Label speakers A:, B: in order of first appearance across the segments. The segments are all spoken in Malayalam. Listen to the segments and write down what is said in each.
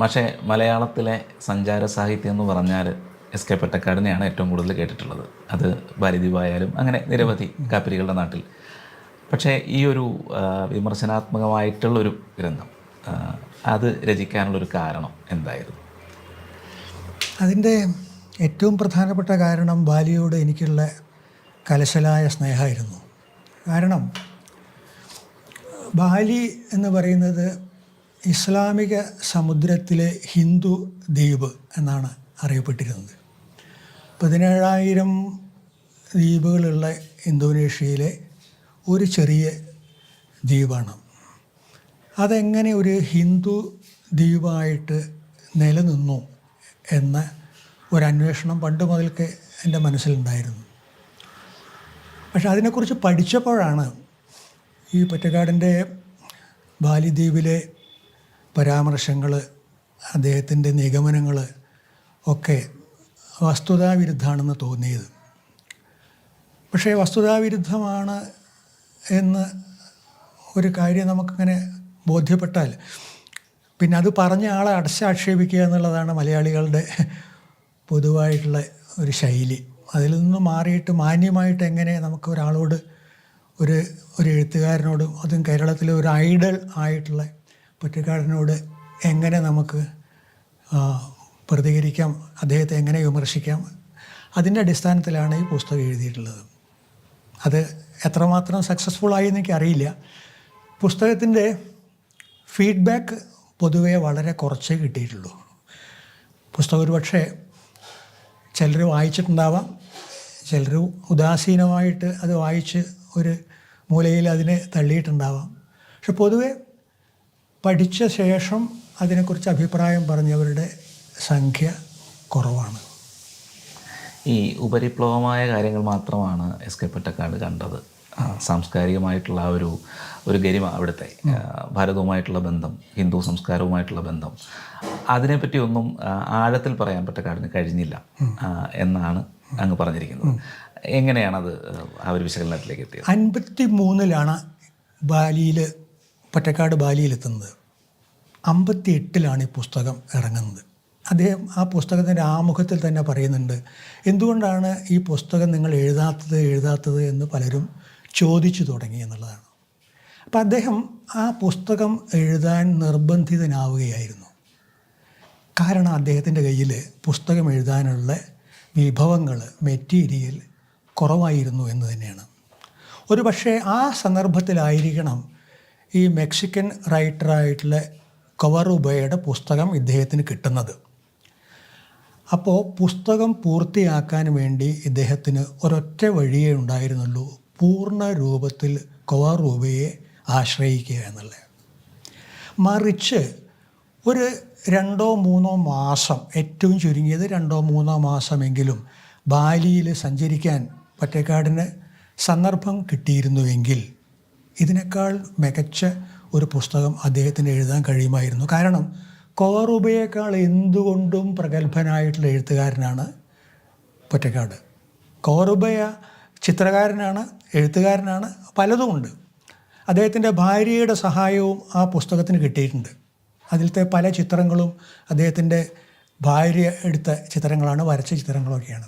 A: പക്ഷേ മലയാളത്തിലെ സഞ്ചാര സാഹിത്യം എന്ന് പറഞ്ഞാൽ എസ് കെ പൊറ്റക്കാടിനെയാണ് ഏറ്റവും കൂടുതൽ കേട്ടിട്ടുള്ളത്. അത് ഭാരതിവായാലും അങ്ങനെ നിരവധി കാപ്പിരികളുടെ നാട്ടിൽ. പക്ഷേ ഈ ഒരു വിമർശനാത്മകമായിട്ടുള്ളൊരു ഗ്രന്ഥം അത് രചിക്കാനുള്ളൊരു കാരണം എന്തായിരുന്നു?
B: അതിന്റെ ഏറ്റവും പ്രധാനപ്പെട്ട കാരണം ബാലിയോട് എനിക്കുള്ള കലശലായ സ്നേഹമായിരുന്നു. കാരണം ബാലി എന്ന് പറയുന്നത് ഇസ്ലാമിക സമുദ്രത്തിലെ ഹിന്ദു ദ്വീപ് എന്നാണ് അറിയപ്പെട്ടിരുന്നത്. പതിനേഴായിരം ദ്വീപുകളുള്ള ഇന്തോനേഷ്യയിലെ ഒരു ചെറിയ ദ്വീപാണ്. അതെങ്ങനെ ഒരു ഹിന്ദു ദ്വീപായിട്ട് നിലനിന്നു എന്ന ഒരു അന്വേഷണം പണ്ട് മുതൽക്ക് എന്റെ മനസ്സിലുണ്ടായിരുന്നു. പക്ഷെ അതിനെക്കുറിച്ച് പഠിച്ചപ്പോഴാണ് ഈ പൊറ്റക്കാടിന്റെ ബാലിദ്വീപിലെ പരാമർശങ്ങൾ അദ്ദേഹത്തിന്റെ നിഗമനങ്ങൾ ഒക്കെ വസ്തുതാവിരുദ്ധമാണെന്ന് തോന്നിയത്. പക്ഷേ വസ്തുതാവിരുദ്ധമാണ് എന്ന് ഒരു കാര്യം നമുക്കിങ്ങനെ ബോധ്യപ്പെട്ടാൽ പിന്നെ അത് പറഞ്ഞ ആളെ അടച്ചാക്ഷേപിക്കുക എന്നുള്ളതാണ് മലയാളികളുടെ പൊതുവായിട്ടുള്ള ഒരു ശൈലി. അതിൽ നിന്ന് മാറിയിട്ട് മാന്യമായിട്ട് എങ്ങനെ നമുക്ക് ഒരാളോട് ഒരു ഒരു എഴുത്തുകാരനോടും അതും കേരളത്തിലെ ഒരു ഐഡൽ ആയിട്ടുള്ള പൊറ്റക്കാരനോട് എങ്ങനെ നമുക്ക് പ്രതികരിക്കാം അദ്ദേഹത്തെ എങ്ങനെ വിമർശിക്കാം അതിന്റെ അടിസ്ഥാനത്തിലാണ് ഈ പുസ്തകം എഴുതിയിട്ടുള്ളത്. അത് എത്രമാത്രം സക്സസ്ഫുൾ ആയി എന്ന് എനിക്കറിയില്ല. പുസ്തകത്തിന്റെ ഫീഡ്ബാക്ക് പൊതുവെ വളരെ കുറച്ചേ കിട്ടിയിട്ടുള്ളൂ. പുസ്തകം ഒരു പക്ഷേ ചിലർ വായിച്ചിട്ടുണ്ടാവാം ചിലർ ഉദാസീനമായിട്ട് അത് വായിച്ച് ഒരു മൂലയിൽ അതിനെ തള്ളിയിട്ടുണ്ടാവാം. പക്ഷെ പൊതുവെ പഠിച്ച ശേഷം അതിനെക്കുറിച്ച് അഭിപ്രായം പറഞ്ഞവരുടെ സംഖ്യ കുറവാണ്.
A: ഈ ഉപരിപ്ലവമായ കാര്യങ്ങൾ മാത്രമാണ് എസ് കെ പൊറ്റക്കാട് കണ്ടത്. സാംസ്കാരികമായിട്ടുള്ള ആ ഒരു ഒരു ഗരിമ അവിടുത്തെ ഭാരതവുമായിട്ടുള്ള ബന്ധം ഹിന്ദു സംസ്കാരവുമായിട്ടുള്ള ബന്ധം. അതിനെപ്പറ്റി ഒന്നും ആഴത്തിൽ പറയാൻ പൊറ്റക്കാടിന് കഴിഞ്ഞില്ല എന്നാണ് അങ്ങ് പറഞ്ഞിരിക്കുന്നത്. എങ്ങനെയാണത് ആ ഒരു വിശകലനത്തിലേക്ക് എത്തിയത്?
B: അൻപത്തി മൂന്നിലാണ് ബാലിയിൽ പൊറ്റക്കാട് ബാലിയിലെത്തുന്നത്. അമ്പത്തി എട്ടിലാണ് ഈ പുസ്തകം ഇറങ്ങുന്നത്. അദ്ദേഹം ആ പുസ്തകത്തിന്റെ ആമുഖത്തിൽ തന്നെ പറയുന്നുണ്ട് എന്തുകൊണ്ടാണ് ഈ പുസ്തകം നിങ്ങൾ എഴുതാത്തത് എഴുതാത്തത് എന്ന് പലരും ചോദിച്ചു തുടങ്ങി എന്നുള്ളതാണ്. അപ്പം അദ്ദേഹം ആ പുസ്തകം എഴുതാൻ നിർബന്ധിതനാവുകയായിരുന്നു. കാരണം അദ്ദേഹത്തിന്റെ കയ്യിൽ പുസ്തകം എഴുതാനുള്ള വിഭവങ്ങൾ മെറ്റീരിയൽ കുറവായിരുന്നു എന്ന് തന്നെയാണ്. ഒരു പക്ഷേ ആ സന്ദർഭത്തിലായിരിക്കണം ഈ മെക്സിക്കൻ റൈറ്ററായിട്ടുള്ള കൊവറുബയുടെ പുസ്തകം ഇദ്ദേഹത്തിന് കിട്ടുന്നത്. അപ്പോൾ പുസ്തകം പൂർത്തിയാക്കാൻ വേണ്ടി ഇദ്ദേഹത്തിന് ഒരൊറ്റ വഴിയേ ഉണ്ടായിരുന്നുള്ളൂ. പൂർണ രൂപത്തിൽ കൊവറുബയെ ആശ്രയിക്കുക എന്നുള്ളത്. മറിച്ച് ഒരു രണ്ടോ മൂന്നോ മാസം ഏറ്റവും ചുരുങ്ങിയത് രണ്ടോ മൂന്നോ മാസമെങ്കിലും ബാലിയിൽ സഞ്ചരിക്കാൻ പറ്റേക്കാടിന് സന്ദർഭം കിട്ടിയിരുന്നുവെങ്കിൽ ഇതിനേക്കാൾ മികച്ച ഒരു പുസ്തകം അദ്ദേഹത്തിന് എഴുതാൻ കഴിയുമായിരുന്നു. കാരണം കോറുബയേക്കാൾ എന്തുകൊണ്ടും പ്രഗത്ഭനായിട്ടുള്ള എഴുത്തുകാരനാണ് പൊറ്റക്കാട്. കോറുബയ ചിത്രകാരനാണ് എഴുത്തുകാരനാണ് പലതുമുണ്ട്. അദ്ദേഹത്തിന്റെ ഭാര്യയുടെ സഹായവും ആ പുസ്തകത്തിന് കിട്ടിയിട്ടുണ്ട്. അതിലത്തെ പല ചിത്രങ്ങളും അദ്ദേഹത്തിന്റെ ഭാര്യ എടുത്ത ചിത്രങ്ങളാണ് വരച്ച ചിത്രങ്ങളൊക്കെയാണ്.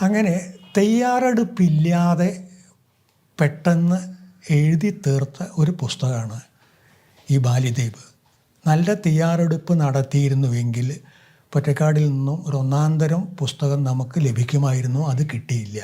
B: അങ്ങനെ തയ്യാറെടുപ്പില്ലാതെ പെട്ടെന്ന് എഴുതി തീർത്ത ഒരു പുസ്തകമാണ് ഈ ബാലിദ്വീപ് നല്ല തയ്യാറെടുപ്പ് നടത്തിയിരുന്നുവെങ്കിൽ പൊറ്റക്കാടിൽ നിന്നും ഒരു ഒന്നാന്തരം പുസ്തകം നമുക്ക് ലഭിക്കുമായിരുന്നു. അത് കിട്ടിയില്ല.